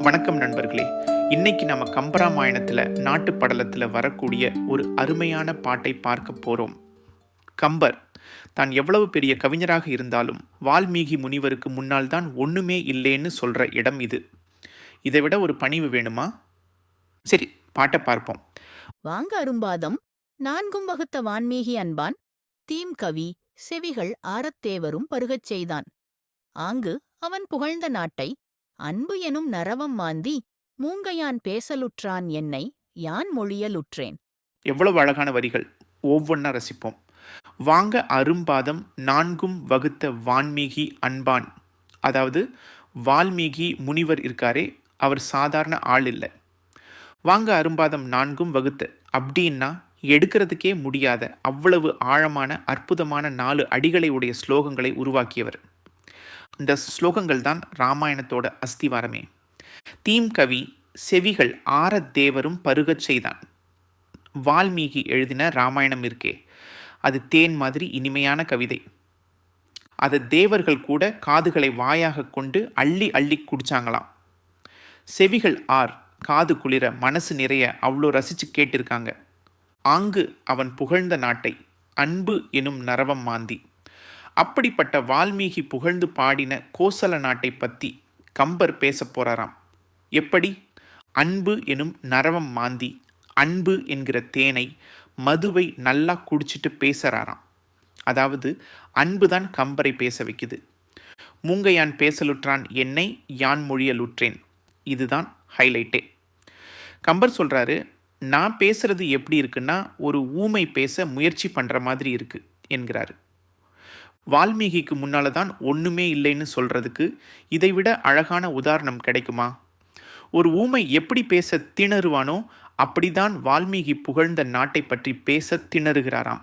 வணக்கம் நண்பர்களே. இன்னைக்கு நம்ம கம்பராமாயணத்தில் நாட்டு படலத்தில் வரக்கூடிய ஒரு அருமையான பாட்டை பார்க்க போகிறோம் கம்பர் தான் எவ்வளவு பெரிய கவிஞராக இருந்தாலும் வால்மீகி முனிவருக்கு முன்னால் தான் ஒன்றுமே இல்லைன்னு சொல்கிற இடம் இது. இதை விட ஒரு பணிவு வேணுமா? சரி பாட்டை பார்ப்போம். வாங்க அரும்பாதம். நான்கும் வகுத்த வான்மீகி அன்பான் தீம் கவி செவிகள் ஆரத்தேவரும் பருகச் செய்தான். ஆங்கு அவன் புகழ்ந்த நாட்டை அன்பு எனும் நரவம் மாந்தி மூங்கையான் பேசலுற்றான் என்னை யான் மொழியலுற்றேன்? எவ்வளவு அழகான வரிகள். ஒவ்வொன்றா ரசிப்போம். வாங்க அரும்பாதம் நான்கும் வகுத்த வான்மீகி அன்பான். அதாவது வால்மீகி முனிவர் இருக்காரே அவர் சாதாரண ஆள் இல்லை. வாங்க அரும்பாதம் நான்கும் வகுத்த. அப்படின்னா எடுக்கிறதுக்கே முடியாத அவ்வளவு ஆழமான அற்புதமான நாலு அடிகளை உடைய ஸ்லோகங்களை உருவாக்கியவர். இந்த ஸ்லோகங்கள் தான் ராமாயணத்தோட அஸ்திவாரமே. தீம் கவி செவிகள் ஆரத் தேவரும் பருகச் செய்தான். வால்மீகி எழுதின ராமாயணம் இருக்கே. அது தேன் மாதிரி இனிமையான கவிதை. அதை தேவர்கள் கூட காதுகளை வாயாக கொண்டு அள்ளி அள்ளி குடிச்சாங்களாம். செவிகள் ஆர் காது குளிர மனசு நிறைய அவ்வளோ ரசித்து கேட்டிருக்காங்க. ஆங்கு அவன் புகழ்ந்த நாட்டை அன்பு எனும் நரவம் மாந்தி. அப்படிப்பட்ட வால்மீகி புகழ்ந்து பாடின கோசல நாட்டை பற்றி கம்பர் பேச போகிறாராம் எப்படி? அன்பு எனும் நரவம் மாந்தி அன்பு என்கிற தேனை மதுவை நல்லா குடிச்சிட்டு பேசுகிறாராம் அதாவது அன்பு தான் கம்பரை பேச வைக்குது. மூங்கையான் பேசலுற்றான் என்னை யான் மொழியலுற்றேன். இதுதான் ஹைலைட்டே. கம்பர் சொல்கிறாரு நான் பேசுகிறது எப்படி இருக்குன்னா ஒரு ஊமை பேச முயற்சி பண்ணுற மாதிரி இருக்குது என்கிறாரு. வால்மீகிக்கு முன்னால தான் ஒன்றுமே இல்லைன்னு சொல்கிறதுக்கு இதைவிட அழகான உதாரணம் கிடைக்குமா? ஒரு ஊமை எப்படி பேச திணறுவானோ அப்படிதான் வால்மீகி புகழ்ந்த நாட்டை பற்றி பேச திணறுகிறாராம்.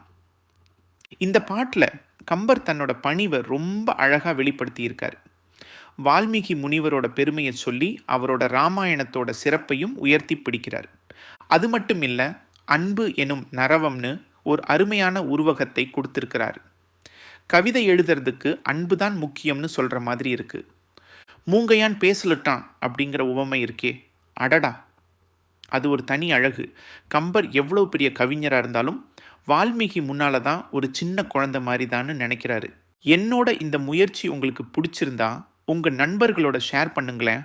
இந்த பாட்டில் கம்பர் தன்னோட பணிவை ரொம்ப அழகாக வெளிப்படுத்தியிருக்கார். வால்மீகி முனிவரோட பெருமையை சொல்லி அவரோட ராமாயணத்தோட சிறப்பையும் உயர்த்தி பிடிக்கிறார். அது மட்டும் இல்லை அன்பு எனும் நரவம்னு ஒரு அருமையான உருவகத்தை கொடுத்திருக்கிறார். கவிதை எழுதுறதுக்கு அன்பு தான் முக்கியம்னு சொல்கிற மாதிரி இருக்குது மூங்கையான் பேசலுட்டான் அப்படிங்கிற உவமை இருக்கே. அடடா! அது ஒரு தனி அழகு. கம்பர் எவ்வளோ பெரிய கவிஞராக இருந்தாலும் வால்மீகி முன்னால் தான் ஒரு சின்ன குழந்தை மாதிரி தான்னு நினைக்கிறாரு. என்னோட இந்த முயற்சி உங்களுக்கு பிடிச்சிருந்தா உங்கள் நண்பர்களோட ஷேர் பண்ணுங்களேன்.